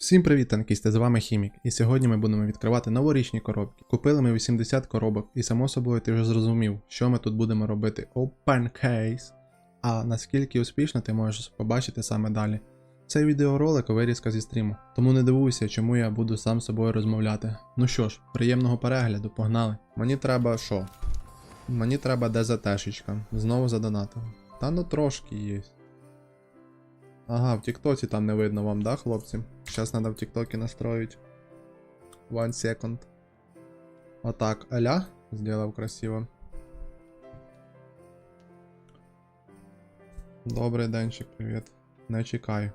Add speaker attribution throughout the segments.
Speaker 1: Всім привіт, танкісти! З вами Хімік, і сьогодні ми будемо відкривати новорічні коробки. Купили ми 80 коробок, і само собою ти вже зрозумів, що ми тут будемо робити Open Case. А наскільки успішно ти можеш побачити саме далі. Цей відеоролик вирізка зі стріму, тому не дивуйся, чому я буду сам з собою розмовляти. Ну що ж, приємного перегляду, погнали. Мені треба що? Мені треба ДЗТшечка. Знову задонатив. Та ну трошки є. Ага, в Тіктоці там не видно вам, да, хлопці? Сейчас надо в Тіктокі настроить. One second. Отак, аля. Сделав красиво. Добрий денчик, привіт. Не чекай.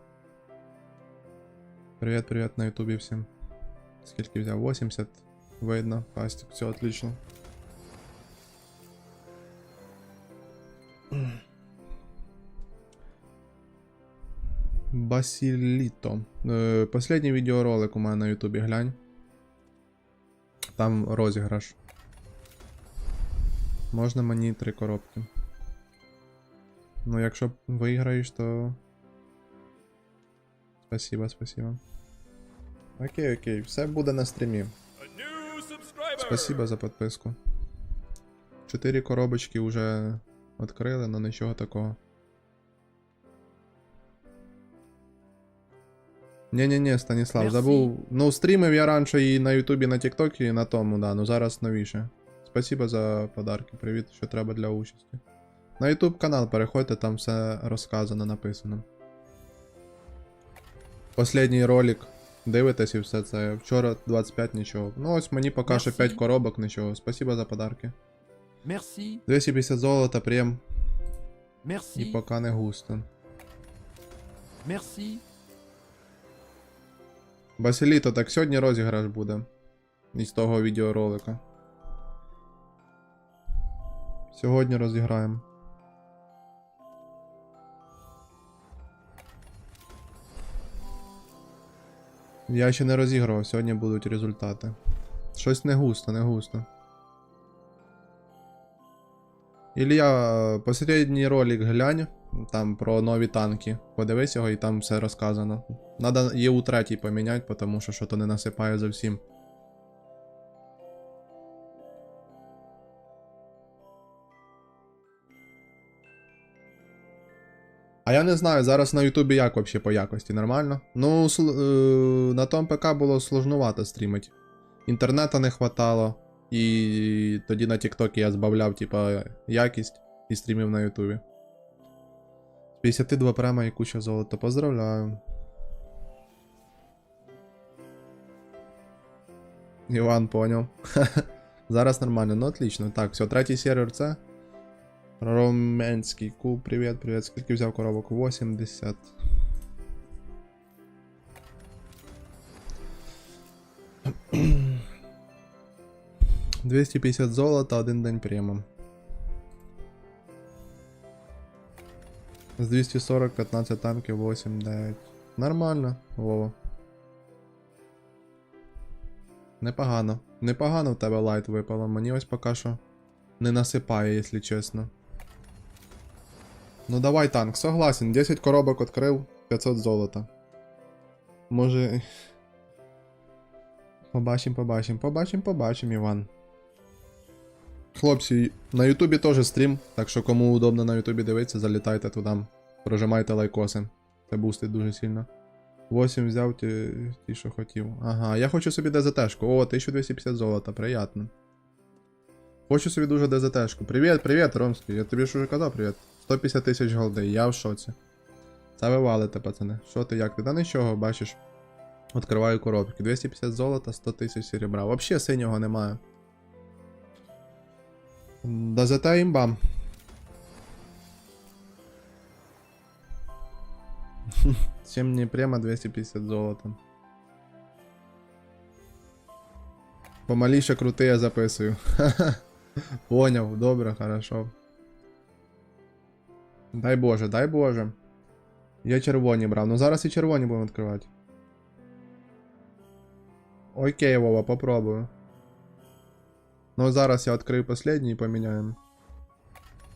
Speaker 1: Привіт, привіт на ютубі всім. Скільки взяв? 80. Видно. Кастик, все отлично. Басіліто. Е, Последній відеоролик у мене на Ютубі глянь. Там розіграш. Можна мені три коробки. Ну, якщо виграєш, то. Спасибо, спасибо. Окей, окей, все буде на стрімі. Спасибо за підписку. Чотири коробочки вже відкрили, але нічого такого. Ні-ні-ні, Станіслав,
Speaker 2: Merci.
Speaker 1: забув. Ну, стрімив я раніше і на Ютубі, і на Тіктокі, і на тому, да, ну зараз новіше. Спасибо за подарки, привіт, що треба для участі. На Ютуб канал переходьте, там все розказано, написано. Последній ролик. Дивитесь і все це. Вчора 25 нічого. Ну ось мені поки що 5 коробок нічого. Спасибо за подарки.
Speaker 2: Merci,
Speaker 1: 250 золота, прем. І
Speaker 2: merci,
Speaker 1: поки не густо.
Speaker 2: merci.
Speaker 1: Басиліто, так сьогодні розіграш буде. Із того відеоролика. Сьогодні розіграємо. Я ще не розігрував, сьогодні будуть результати. Щось не густо, не густо. Ілля, последній ролик глянь, там про нові танки. Подивись його і там все розказано. Надо є у третій поміняти, тому що що то не насипає зовсім. А я не знаю, зараз на Ютубі як вообще по якості, нормально? Ну, сл- е, на том ПК було сложнувато стрімити. Інтернету не хватало. І тоді на Тіктокі я збавляв, типа, якість і стрімів на Ютубі. 52 према і куча золота. Поздравляю. Іван понял. Зараз нормально, ну отлично. Так, все, третій сервер це. Роменський куб, привіт, привіт. Скільки взяв коробок? 80. Двісті п'ятдесят золота, один день према. З 240, 15 танків, 8, 9. Нормально, Вова. Непогано. Непогано в тебе лайт випало. Мені ось поки що не насипає, якщо чесно. Ну давай танк, согласен. 10 коробок відкрив, 500 золота. Може. Побачим, побачим, побачим, побачим, Іван. Хлопці, на Ютубі теж стрім, так що кому удобно на Ютубі дивитися, залітайте туди. Прожимайте лайкоси. Це бустить дуже сильно. 8 взяв ті, ті, що хотів. Ага, я хочу собі ДЗТшку. О, 1250 золота, приятно. Хочу собі дуже ДЗТшку. Привіт, привіт, Ромський. Я тобі ж уже казав привіт. 150 тисяч голди, я в шоці. Це ви валите, пацани. Що ти, як ти? Та нічого, бачиш. Відкриваю коробки. 250 золота, 100 тисяч серебра. Взагалі синього немає. ДЗТ імбам. Чем не прямо 250 золота. Помаліше крути я записую. Поняв, добре, хорошо. Дай Боже, дай Боже. Я червоні брав. Ну зараз і червоні будемо відкривати. Окей, Вова, попробую. Ну зараз я відкрию последній і поміняємо.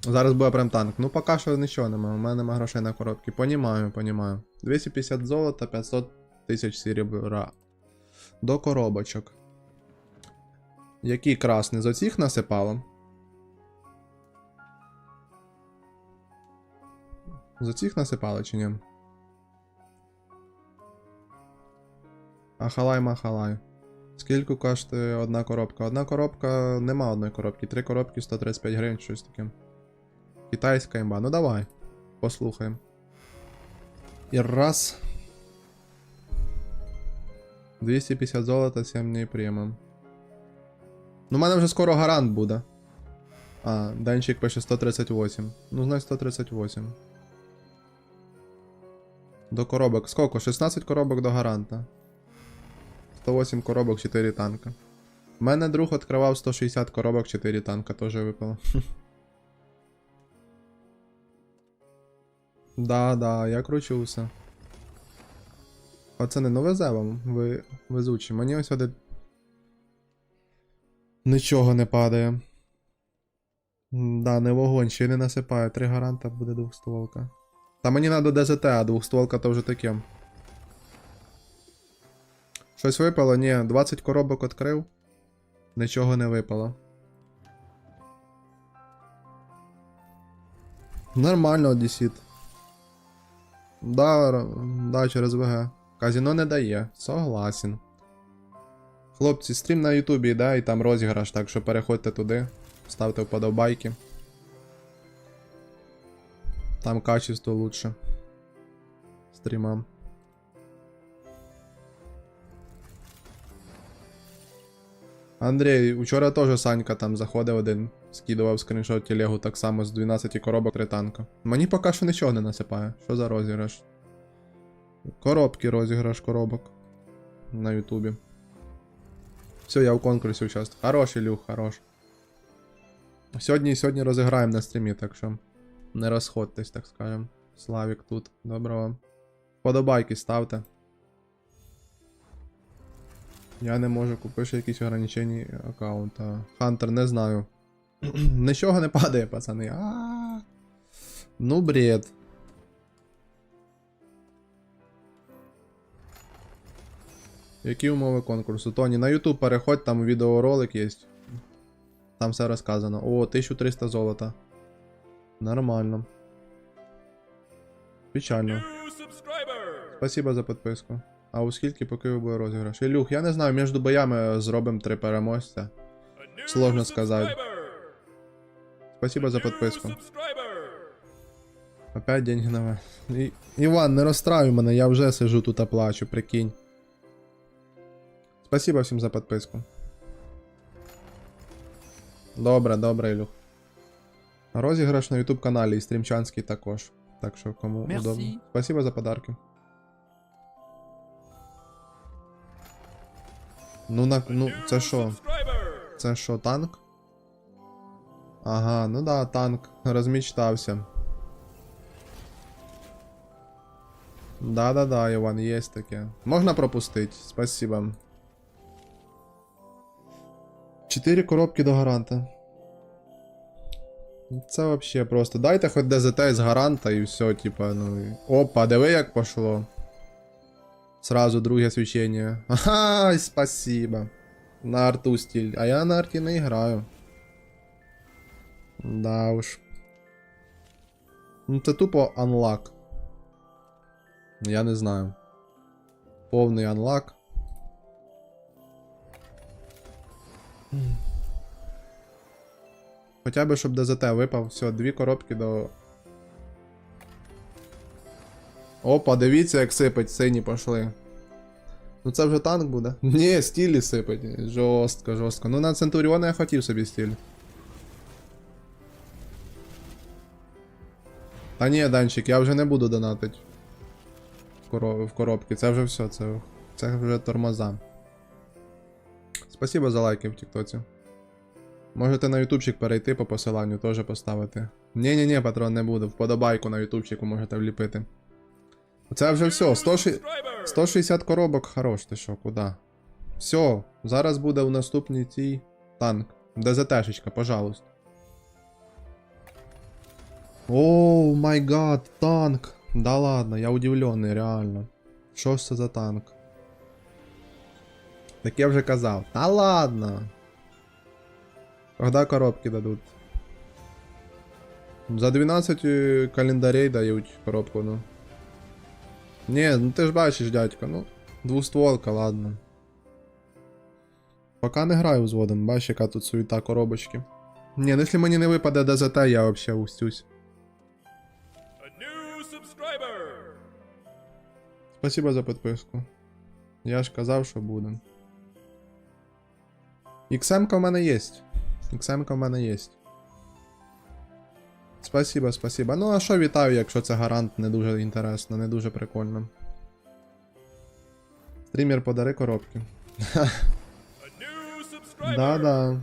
Speaker 1: Зараз буде прям танк. Ну поки що нічого немає. У мене немає грошей на коробки. Понімаю, понімаю. 250 золота, 500 тисяч серебра. До коробочок. Які красні з оцих насипало? З оцих насипали чи ні? Ахалай махалай. Скільки коштує одна коробка? Одна коробка нема одної коробки. Три коробки 135 гривень, щось таке. Китайська імба. Ну давай. Послухаємо. І раз. 250 золота, 7 дней приймем. Ну, в мене вже скоро гарант буде. А, Денчик пише 138. Ну, значить 138. До коробок. Сколько? 16 коробок до гаранта. 108 коробок, 4 танка. У мене друг відкривав 160 коробок, 4 танка, теж випало. Да, да, я кручуся. Пацани, ну везе вам, ви везучі. Мені ось один. Нічого не падає. Да, не вогонь, ще й не насипає. Три гаранта буде двохстволка. Та мені треба ДЗТ, а двохстволка то вже таке. Щось випало? Ні, 20 коробок відкрив. Нічого не випало. Нормально, Одісіт. Да, да, через ВГ. Казіно не дає. Согласен. Хлопці, стрім на Ютубі, да, і там розіграш, так що переходьте туди, ставте вподобайки. Там качество лучше. Стрімам. Андрій, вчора теж Санька там заходив один, скидував скріншот телегу так само з 12 коробок три танка. Мені поки що нічого не насипає. Що за розіграш? Коробки розіграш коробок. На Ютубі. Все, я в конкурсі участвую. Хорош, Ілюх, хорош. Сьогодні сьогодні розіграємо на стрімі, так що не розходьтесь, так скажем. Славік тут. Доброго. Подобайки ставте. Я не можу купити якісь ограничені аккаунта. Хантер не знаю. Нічого не падає, пацани. А. Ну, бред. Які умови конкурсу? Тоні, на YouTube переходь, там відеоролик є. Там все розказано. О, 1300 золота. Нормально. Печально. Спасибо за підписку. А у скільки поки буде розіграш? Ілюх, я не знаю, між боями зробимо три переможця. Сложно сказать. Спасибо за підписку. Опять деньги на мене. І... Іван, не розстраюй мене, я вже сижу тут а плачу, прикинь. Спасибо всім за підписку. Добре, добре, Ілюх. Розіграш на YouTube каналі і стрімчанський також. Так що кому
Speaker 2: Merci.
Speaker 1: удобно. Спасибо за подарки. Ну на. Ну, це що? Це що, танк? Ага, ну да, танк. Розмічтався. Да-да-да, Іван, є таке. Можна пропустити, спасибо. Чотири коробки до гаранта. Це вообще просто. Дайте хоч ДЗТ з гаранта і все, типа, ну. Опа, диви як пошло. Сразу друге свічення. Ага, спасибо. На арту стиль. А я на арті не граю. Да уж. Ну це тупо анлак. Я не знаю. Повний анлак. Хоча б щоб ДЗТ випав. Все, дві коробки до. Опа, дивіться, як сипать, сині пошли. Ну це вже танк буде. Ні, стілі сипать. Жорстко, жорстко. Ну на Центуріона я хотів собі стіль. Та ні, Данчик, я вже не буду донатить. В, коро... в коробки. Це вже все, це, це вже тормоза. Спасибо за лайки в Тіктоці. Можете на ютубчик перейти по посиланню, теж поставити. Ні-ні-ні, патрон, не буду. Вподобайку на ютубчику можете вліпити. Це вже все. 160... 160 коробок, хорош, ти що, куди? Все, зараз буде в наступній цій танк. ДЗТшечка, пожалуйста. Оу май гад, танк. Да ладно, я удивленный, реально. Що ж це за танк? Так я вже казав. Та ладно. Когда коробки дадуть? За 12 е, календарей дають коробку, ну. Ні, ну ти ж бачиш, дядько, ну. Двустволка, ладно. Пока не граю взводом, бачиш, яка тут суета коробочки. Ні, ну якщо мені не випаде ДЗТ, я вообще устюсь. Спасибо за підписку. Я ж казав, що буде. XM в мене є. XM в мене є. Спасибо, спасибо. Ну а що вітаю, якщо це гарант, не дуже інтересно, не дуже прикольно. Стрімер подари коробки. Да-да.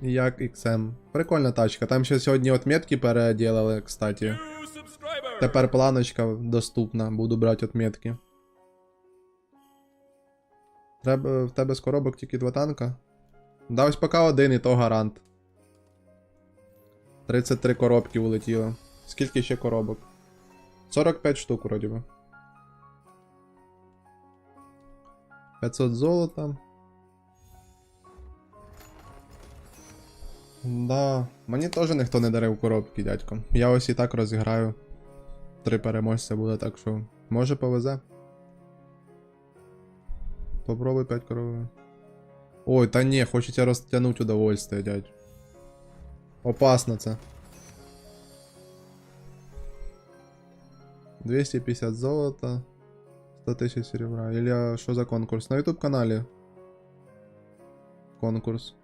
Speaker 1: Як XM. Прикольна тачка. Там ще сьогодні отметки переділили, кстати. Тепер планочка доступна, буду брати отметки. Треба в тебе з коробок тільки два танка. Да, ось поки один і то гарант. 33 коробки улетіло. Скільки ще коробок? 45 штук, вроді би. 500 золота. Да, мені теж ніхто не дарив коробки, дядько. Я ось і так розіграю. Три переможця буде, так що може повезе. Попробуй 5 коровин. Ой, та ні, хочеться розтягнути удовольствие, дядь. Опасно це. 250 золота. 100 тисяч серебра. Ілля, що за конкурс? На YouTube каналі. Конкурс.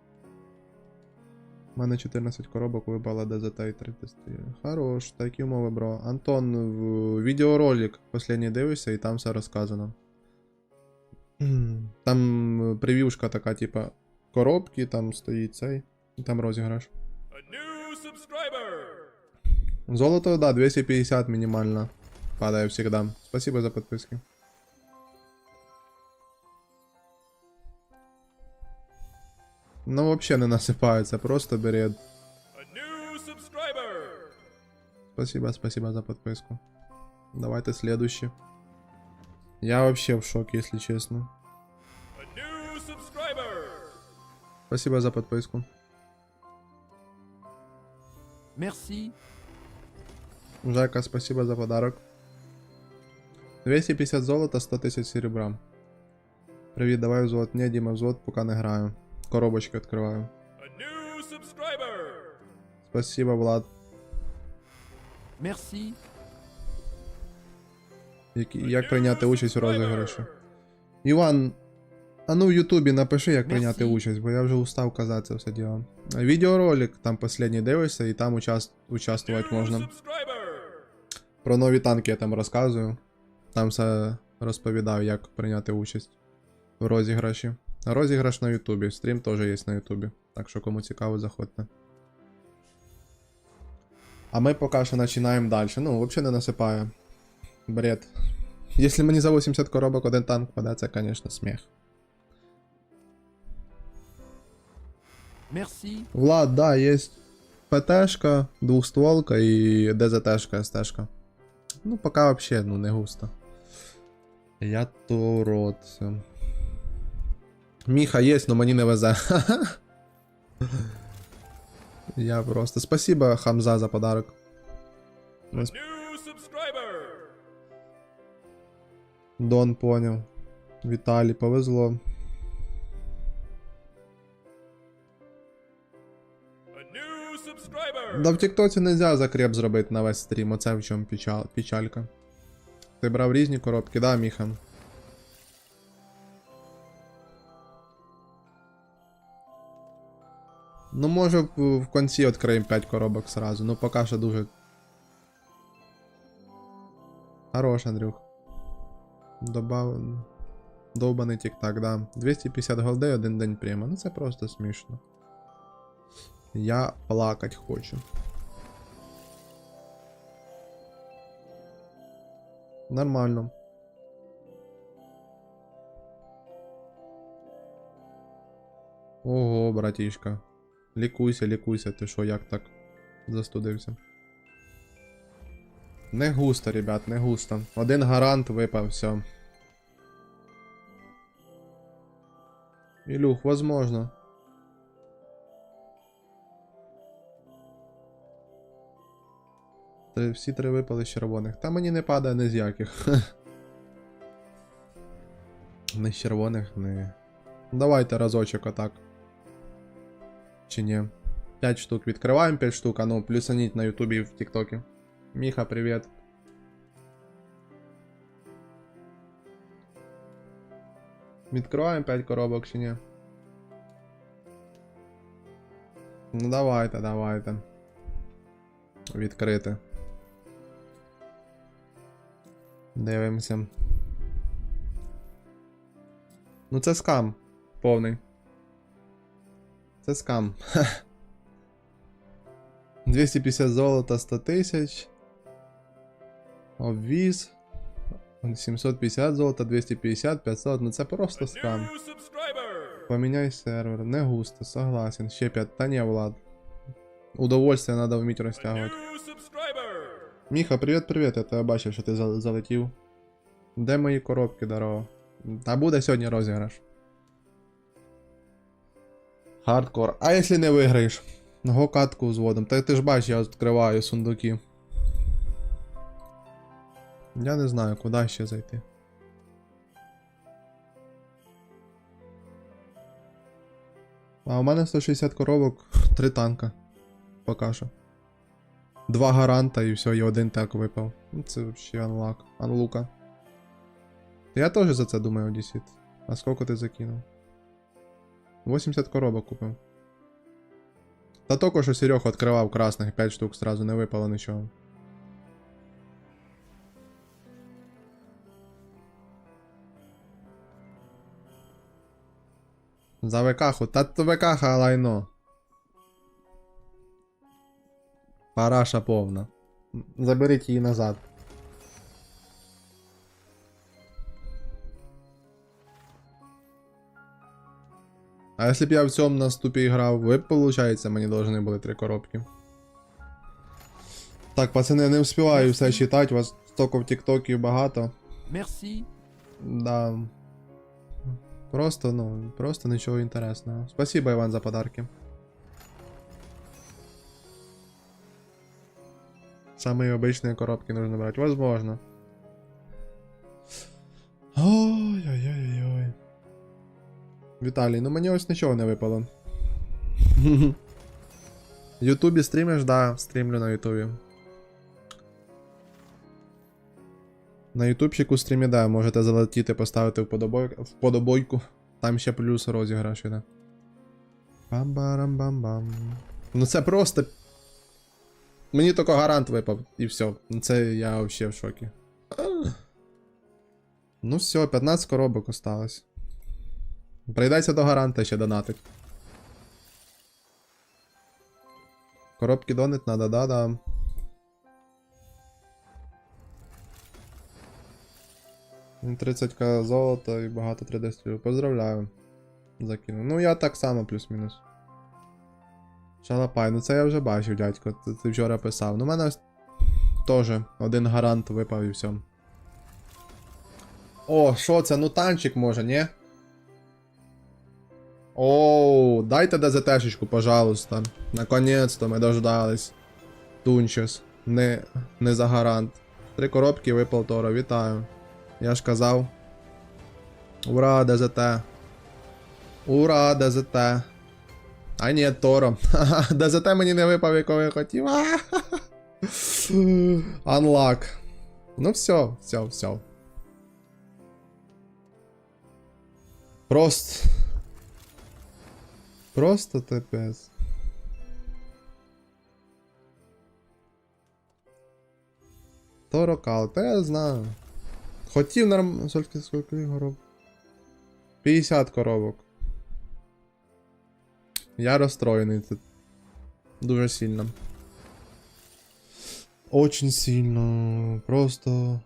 Speaker 1: У мене 14 коробок випало ДЗТ і 3 тести. Хорош, такі умови, бро. Антон, в відеоролик последній дивишся і там все розказано. Там прев'юшка така, типа, коробки, там стоїть цей, і там розіграш. Золото, да, 250 минимально. Падаю всегда. Спасибо за подписки. Ну, вообще не насыпается, просто бред. Спасибо, спасибо за подписку. Давайте следующий. Я вообще в шоке, если честно. Спасибо за подписку.
Speaker 2: Merci.
Speaker 1: Жека, спасибо за подарок. 250 золота, 100 тисяч серебра. Привіт, давай взвод. Ні, Діма, взвод, поки не граю. Коробочки відкриваю. Спасибо, Влад.
Speaker 2: Merci.
Speaker 1: Як
Speaker 3: new
Speaker 1: прийняти участь у розіграші? Іван, а ну в Ютубі напиши, як прийняти участь, бо я вже устав казати це все діло. Відеоролик там последній дивишся, і там участ... участвувати можна. Про нові танки я там розказую. Там все розповідав, як прийняти участь в розіграші. Розіграш на Ютубі, стрім теж є на Ютубі. Так що кому цікаво, заходьте. А ми поки що починаємо далі. Ну, взагалі не насипаю. Бред. Якщо мені за 80 коробок один танк паде, це, звісно, сміх.
Speaker 2: Merci.
Speaker 1: Влад, да, є ПТшка, двухстволка і ДЗТшка, СТшка. Ну, поки вообще, ну, не густо. Я то це. Міха є, но мені не везе. Я просто. Спасибо, Хамза, за подарок. Дон понял. Віталій, повезло. Да в Тіктоці нельзя закреп зробити на весь стрім, оце в чому печаль, печалька. Ти брав різні коробки, да, Міха? Ну, може, в, в кінці відкриємо 5 коробок сразу, ну поки що дуже. Хорош, Андрюх. Добав... Довбаний тік-так, да. 250 голдей один день прямо. Ну це просто смішно. Я плакать хочу. Нормально. Ого, братішка. Лікуйся, лікуйся, ти що, як так застудився? Не густо, ребят, не густо. Один гарант випав, все. Ілюх, возможно. Три, всі три випали з червоних. Та мені не падає ні з яких. Не з червоних, не. Давайте разочок отак. Чи ні? 5 штук. Відкриваємо 5 штук, а ну, плюсаніть на Ютубі в Тіктокі. Міха, привіт. Відкриваємо 5 коробок чи ні? Ну давайте, давайте. Відкрити. Дивимося. Ну це скам. Повний. Це скам. 250 золота 100 тисяч. Обвіз. 750 золота, 250, 500. Ну це просто скам. Поміняй сервер. Не густо, согласен. Ще 5. Та ні, Влад. Удовольствие надо вміти розтягувати. Міха, привіт, привіт. Я тебе бачив, що ти залетів. Де мої коробки, здорово? Та буде сьогодні розіграш. Хардкор. А якщо не виграєш? Го катку зводом. Та ти ж бачиш, я відкриваю сундуки. Я не знаю, куди ще зайти. А у мене 160 коробок, 3 танка. Поки що. Два гаранта і все, і один так випав. Ну це вообще анлак. Анлука. Я теж за це думаю, Одісіт. А скільки ти закинув? 80 коробок купив. Та тільки що Серега відкривав красних 5 штук, сразу не випало нічого. За ВКху, та то ВКха лайно. Параша повна. Заберіть її назад. А якщо б я в цьому наступі грав, ви б, виходить, мені должны були три коробки. Так, пацани, я не встигаю все читати, вас стільки в тіктоків багато.
Speaker 2: Merci.
Speaker 1: Да. Просто, ну, просто нічого інтересного. Спасибо, Іван, за подарки. Самые обычные коробки нужно брать. Возможно. Ой-ой-ой-ой. Віталій, ну мені ось нічого не випало. Ютубі стрімиш? Да, стрімлю на Ютубі. На ютубчику стрімі, да, можете залетіти, поставити вподобой... вподобойку. Там ще плюс розіграш іде. Бам-барам-бам-бам. Ну це просто. Мені тільки гарант випав, і все. Це я взагалі в шокі. Ну все, 15 коробок осталось. Прийдеться до гаранта ще донатить. Коробки донить надо, да-да. Ну, 30к золота і багато 3D стрілів. Поздравляю. Закинув. Ну я так само плюс-мінус. Шалапай, ну це я вже бачив, дядько. Ти, ти вчора писав. Ну у мене ось теж один гарант випав і все. О, що це? Ну танчик може, ні? Оу, дайте ДЗТшечку, пожалуйста. Наконец-то ми дождались. Тунчес. Не, не за гарант. Три коробки випав Торо, вітаю. Я ж казав. Ура, ДЗТ. Ура, ДЗТ. А ні, Торо. Ха-ха, ДЗТ мені не випав, якого я хотів. Unlock. Ну все, все, все. Просто. Просто тепес. Торо кал, та я знаю. Хотів норм... Скільки, скільки коробок? 50 коробок. Я розстроєний тут. Дуже сильно. Очень сильно. Просто.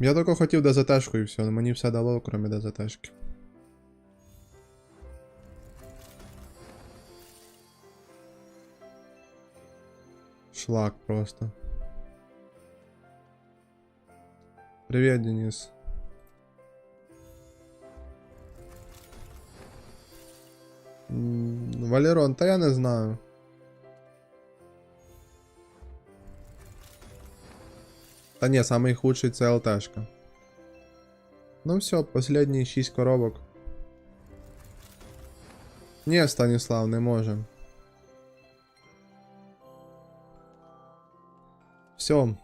Speaker 1: Я тільки хотів ДЗТшку і все, але мені все дало, крім ДЗТшки. Шлак просто. Привет, Денис. Валерон, та я не знаю. Та ні, самий худший це ЛТшка. Ну все, последні 6 коробок. Ні, Станіслав, не може. Все.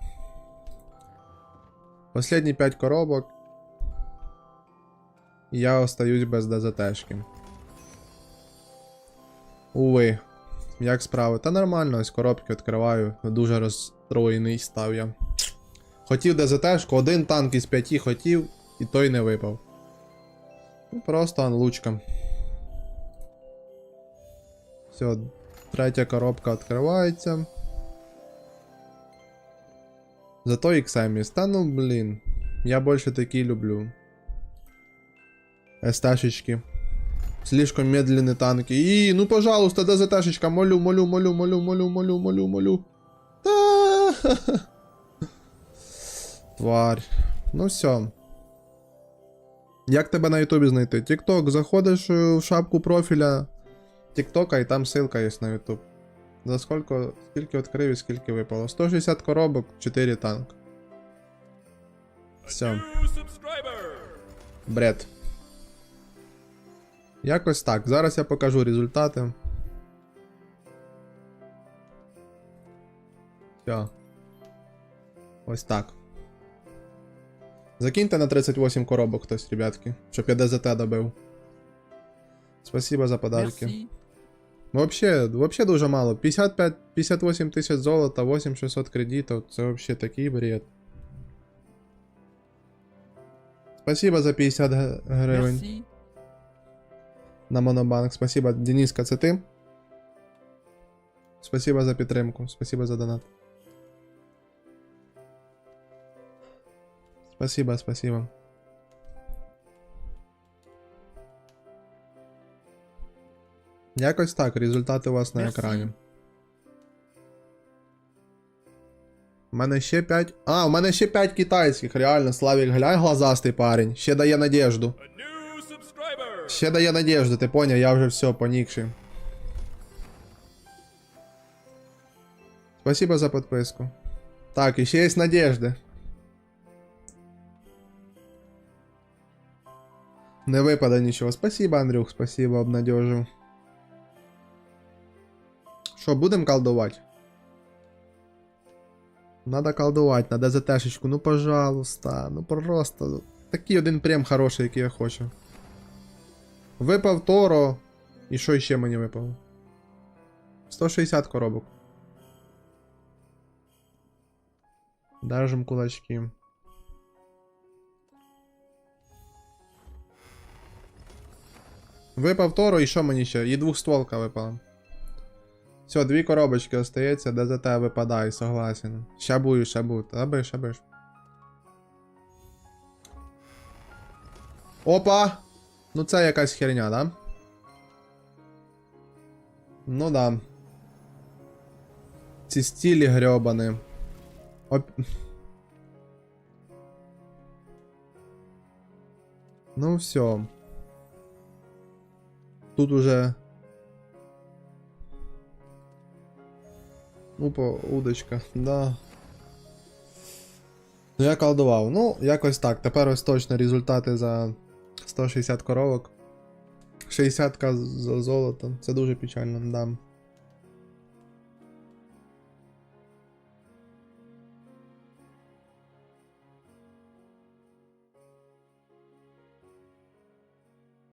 Speaker 1: Последні 5 коробок. І Я остаюсь без ДЗТшки. Уви. Як справи? Та нормально, ось коробки відкриваю. Дуже розстроєний став я. Хотів ДЗТшку, один танк із п'яти хотів, і той не випав. Ну, Просто анлучка. Все, третя коробка відкривається. Зато XMIS. Та ну блін. Я більше такі люблю. СТшечки. Слишком медленные танки. И, ну, пожалуйста, ДЗТшечка. Молю, молю, молю, молю, молю, молю, молю, молю. Тварь. Ну все. Як тебе на Ютубе знайти? Тикток, заходишь е, в шапку профіля Тіктока и там ссылка есть на Ютуб. За сколько, скільки открыв, і скільки випало? 160 коробок, 4 танк. Все. Бред. Якось так. Зараз я покажу результати. Все. Ось так. Закиньте на 38 коробок хтось, ребятки, щоб я ДЗТ добив. Спасибо за подарки.
Speaker 2: Merci.
Speaker 1: Вообще, вообще дуже мало. 55, 58 тисяч золота, 8600 кредитів. Це вообще такий бред. Спасибо за 50 гривень.
Speaker 2: Merci.
Speaker 1: На Монобанк. Спасибо, Дениска, це ти? Спасибо за підтримку. Спасибо за донат. Спасибо, спасибо. Якось так, результати у вас на екрані. У мене ще 5. А, у мене ще 5 китайських, реально, Славік, глянь, глазастий парень. Ще дає надежду.
Speaker 3: A new subscriber.
Speaker 1: Ще дає надежду, ти поняв, я вже все, понікший. Спасибо за подписку. Так, і ще є надежди. Не випаде нічого. Спасибо, Андрюх, спасибо, обнадежив. Що, будемо колдувати? Надо колдувати, надо ЗТшечку, ну пожалуйста, ну просто. Такий один прем хороший, який я хочу. Випав Торо. І що ще мені випало? 160 коробок. Держим кулачки. Випав Торо, і що мені ще? І двохстволка випала. Все, дві коробочки остається, ДЗТ випадає, согласен. Щабую, щабую. Аби, щабиш. Опа! Ну це якась херня, да? Ну да. Ці стілі грьобани. Оп... Ну все. Тут уже. Опа, удочка, да. Ну я колдував. Ну, якось так. Тепер ось точно результати за 160 коровок. 60к за золото. Це дуже печально, да.